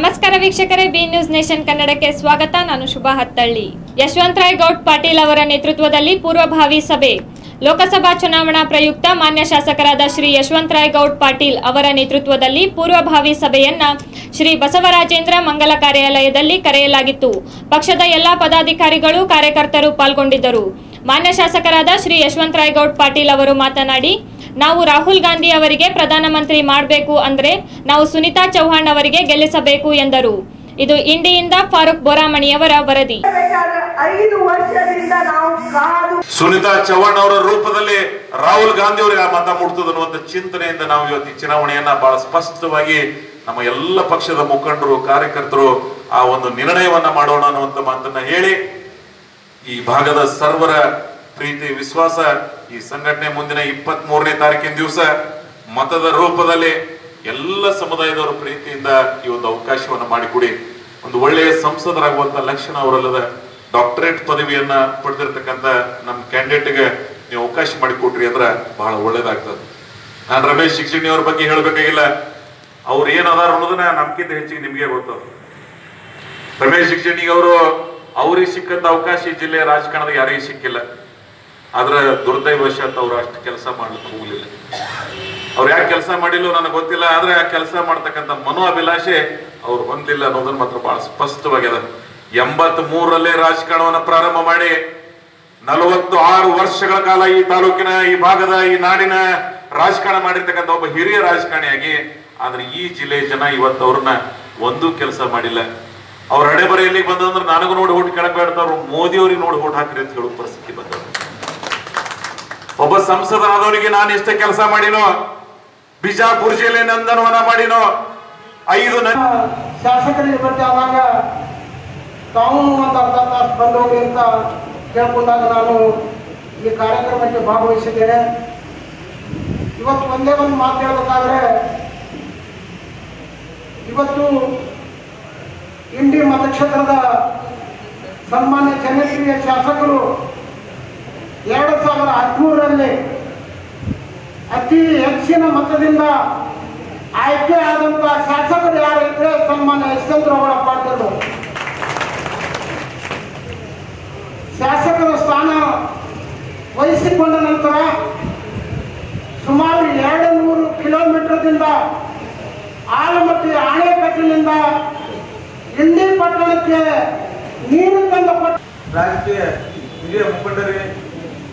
ನಮಸ್ಕಾರ ವೀಕ್ಷಕರೇ B news nation ಕನ್ನಡಕ್ಕೆ ಸ್ವಾಗತ. ನಾನು ಶುಭಾ ಹತ್ತಳ್ಳಿ. ಯಶವಂತರಾಯ್ ಗೌಡ್ ಪಾಟೀಲ್ ಅವರ ನೇತೃತ್ವದಲ್ಲಿ ಪೂರ್ವಭಾವಿ ಸಭೆ. ಲೋಕಸಭಾ ಚುನಾವಣಾ ಪ್ರಯುಕ್ತ ಮಾನ್ಯ ಶಾಸಕರಾದ ಶ್ರೀ ಯಶವಂತರಾಯ್ ಗೌಡ್ ಪಾಟೀಲ್ ಅವರ ನೇತೃತ್ವದಲ್ಲಿ ಪೂರ್ವಭಾವಿ ಸಭೆಯನ್ನ ಶ್ರೀ ಬಸವರಾಜೇಂದ್ರ ಮಂಗಲ ಕಾರ್ಯಾಲಯದಲ್ಲಿ ಕರೆಯಲಾಗಿತ್ತು. ಪಕ್ಷದ ಎಲ್ಲಾ ಪದಾಧಿಕಾರಿಗಳು, ಕಾರ್ಯಕರ್ತರು ಪಾಲ್ಗೊಂಡಿದ್ದರು. ಮಾನ್ಯ ಶಾಸಕರಾದ ಶ್ರೀ ಯಶವಂತರಾಯ್ ಗೌಡ್ ಪಾಟೀಲ್ ಅವರು ಮಾತನಾಡಿ ನಾವು ರಾಹುಲ್ ಗಾಂಧಿ ಅವರಿಗೆ ಪ್ರಧಾನಮಂತ್ರಿ ಮಾಡಬೇಕು ಅಂದ್ರೆ ನಾವು ಸುನಿತಾ ಚೌಹಾಣ್ ಅವರಿಗೆ ಗೆಲ್ಲಿಸಬೇಕು ಎಂದರು. ಇದು ಇಂಡಿಯಿಂದ ಫಾರೂಕ್ ಬೋರಾಮಣಿಯವರ ವರದಿ. ಐದು ವರ್ಷದಿಂದ ನಾವು ಕಾದು ಸುನಿತಾ ಚೌಹಾಣ್ ಅವರ ರೂಪದಲ್ಲಿ ರಾಹುಲ್ ಗಾಂಧಿ ಅವರಿಗೆ ಆ ಮತ ಮುಟ್ತದ ಅನ್ನುವಂತ ಚಿಂತನೆಯಿಂದ ನಾವು ಇವತ್ತು ಚುನಾವಣೆಯನ್ನ ಬಹಳ ಸ್ಪಷ್ಟವಾಗಿ ನಮ್ಮ ಎಲ್ಲ ಪಕ್ಷದ ಮುಖಂಡರು ಕಾರ್ಯಕರ್ತರು ಆ ಒಂದು ನಿರ್ಣಯವನ್ನ ಮಾಡೋಣ ಅನ್ನುವಂತ ಮಾತನ್ನ ಹೇಳಿ ಈ ಭಾಗದ ಸರ್ವರ ಪ್ರೀತಿ, ವಿಶ್ವಾಸ. ಈ ಸಂಘಟನೆ ಮುಂದಿನ ಇಪ್ಪತ್ತ್ ಮೂರನೇ ತಾರೀಕಿನ ದಿವಸ ಮತದ ರೂಪದಲ್ಲಿ ಎಲ್ಲ ಸಮುದಾಯದವರ ಪ್ರೀತಿಯಿಂದ ಈ ಒಂದು ಅವಕಾಶವನ್ನು ಮಾಡಿಕೊಡಿ. ಒಂದು ಒಳ್ಳೆಯ ಸಂಸದರಾಗುವಂತ ಲಕ್ಷಣ ಅವರಲ್ಲದ ಡಾಕ್ಟರೇಟ್ ಪದವಿಯನ್ನ ಪಡೆದಿರ್ತಕ್ಕಂಥ ನಮ್ಮ ಕ್ಯಾಂಡಿಡೇಟ್ಗೆ ನೀವು ಅವಕಾಶ ಮಾಡಿಕೊಟ್ರಿ ಅಂದ್ರೆ ಬಹಳ ಒಳ್ಳೇದಾಗ್ತದೆ. ನಾನು ರಮೇಶ್ ಶಿಕ್ಷಣಿ ಅವ್ರ ಬಗ್ಗೆ ಹೇಳ್ಬೇಕಾಗಿಲ್ಲ. ಅವ್ರು ಏನ್ ಅದಾರ ಅನ್ನೋದನ್ನ ನಮ್ಗಿಂತ ಹೆಚ್ಚಿಗೆ ನಿಮ್ಗೆ ಗೊತ್ತದ. ರಮೇಶ್ ಶಿಕ್ಷಣಿಗೆ ಅವರು ಅವ್ರಿಗೆ ಸಿಕ್ಕಂತ ಅವಕಾಶ ಜಿಲ್ಲೆಯ ರಾಜಕಾರಣದ ಯಾರಿಗೂ ಸಿಕ್ಕಿಲ್ಲ. ಆದ್ರೆ ದುರ್ದೈವಶಾತ್ ಅವ್ರು ಅಷ್ಟು ಕೆಲಸ ಮಾಡ್ಲಿಕ್ಕೆ ಹೋಗ್ಲಿಲ್ಲ. ಅವ್ರು ಯಾಕೆ ಕೆಲಸ ಮಾಡಿಲ್ಲ ನನಗೆ ಗೊತ್ತಿಲ್ಲ, ಆದ್ರೆ ಆ ಕೆಲಸ ಮಾಡ್ತಕ್ಕಂಥ ಮನೋ ಅಭಿಲಾಷೆ ಅವ್ರು ಹೊಂದಿಲ್ಲ ಅನ್ನೋದನ್ನ ಮಾತ್ರ ಬಹಳ ಸ್ಪಷ್ಟವಾಗಿದೆ. ಎಂಬತ್ ಮೂರರಲ್ಲೇ ರಾಜಕಾರಣವನ್ನ ಪ್ರಾರಂಭ ಮಾಡಿ ನಲವತ್ತು ಆರು ವರ್ಷಗಳ ಕಾಲ ಈ ತಾಲೂಕಿನ, ಈ ಭಾಗದ, ಈ ನಾಡಿನ ರಾಜಕಾರಣ ಮಾಡಿರ್ತಕ್ಕಂಥ ಒಬ್ಬ ಹಿರಿಯ ರಾಜಕಾರಣಿಯಾಗಿ, ಆದ್ರೆ ಈ ಜಿಲ್ಲೆಯ ಜನ ಇವತ್ತು ಅವ್ರನ್ನ ಒಂದೂ ಕೆಲಸ ಮಾಡಿಲ್ಲ. ಅವ್ರ ಹಣೆ ಬಂದ್ರೆ ನನಗೂ ನೋಡಿ ಓಟ್ ಮೋದಿ ಅವ್ರಿಗೆ ನೋಡಿ ಓಟ್ ಹಾಕ್ರಿ ಅಂತ ಹೇಳೋ ಪರಿಸ್ಥಿತಿ ಬಂದವ್ರು ಒಬ್ಬ ಸಂಸದರಾದವರಿಗೆ ನಾನು ಎಷ್ಟೇ ಕೆಲಸ ಮಾಡಿನೋ ಬಿಜಾಪುರ ಜಿಲ್ಲೆ ನಂದನವನ ಮಾಡಿನೋ, ಐದು ಶಾಸಕರಿಗೆ ಭೇಟಿ ಆದಾಗ ತಾವು ಒಂದು ಅರ್ಧ ತಾಸು ಬಂದೋಗಿ ಅಂತ ಕೇಳ್ಕೊಂಡಾಗ ನಾನು ಈ ಕಾರ್ಯಕ್ರಮಕ್ಕೆ ಭಾಗವಹಿಸಿದ್ದೇನೆ. ಇವತ್ತು ಒಂದೇ ಒಂದು ಮಾತು ಹೇಳ್ಬೇಕಾದ್ರೆ, ಇವತ್ತು ಇಂಡಿ ಮತಕ್ಷೇತ್ರದ ಸನ್ಮಾನ್ಯ ಜನಪ್ರಿಯ ಶಾಸಕರು ಎರಡು ಸಾವಿರದ ಹದಿಮೂರರಲ್ಲಿ ಅತಿ ಹೆಚ್ಚಿನ ಮತದಿಂದ ಆಯ್ಕೆ ಆದಂತಹ ಶಾಸಕರು ಯಾರು ಇದ್ರೆ ಸನ್ಮಾನ್ಯ ಯಶವಂತರಗೌಡ ಪಾಟೀಲ್ ಶಾಸಕರ ಸ್ಥಾನ ವಹಿಸಿಕೊಂಡ ನಂತರ ಸುಮಾರು ಎರಡು ನೂರು ಕಿಲೋಮೀಟರ್ದಿಂದ ಆಲಮಟ್ಟಿ ಆಣೆಕಟ್ಟಿನಿಂದ ಇಂಡಿ ಪಟ್ಟಣಕ್ಕೆ ನೀರು ತಂದ ರಾಜಕೀಯ ಹಿರಿಯ ಮುಖಂಡರಿಗೆ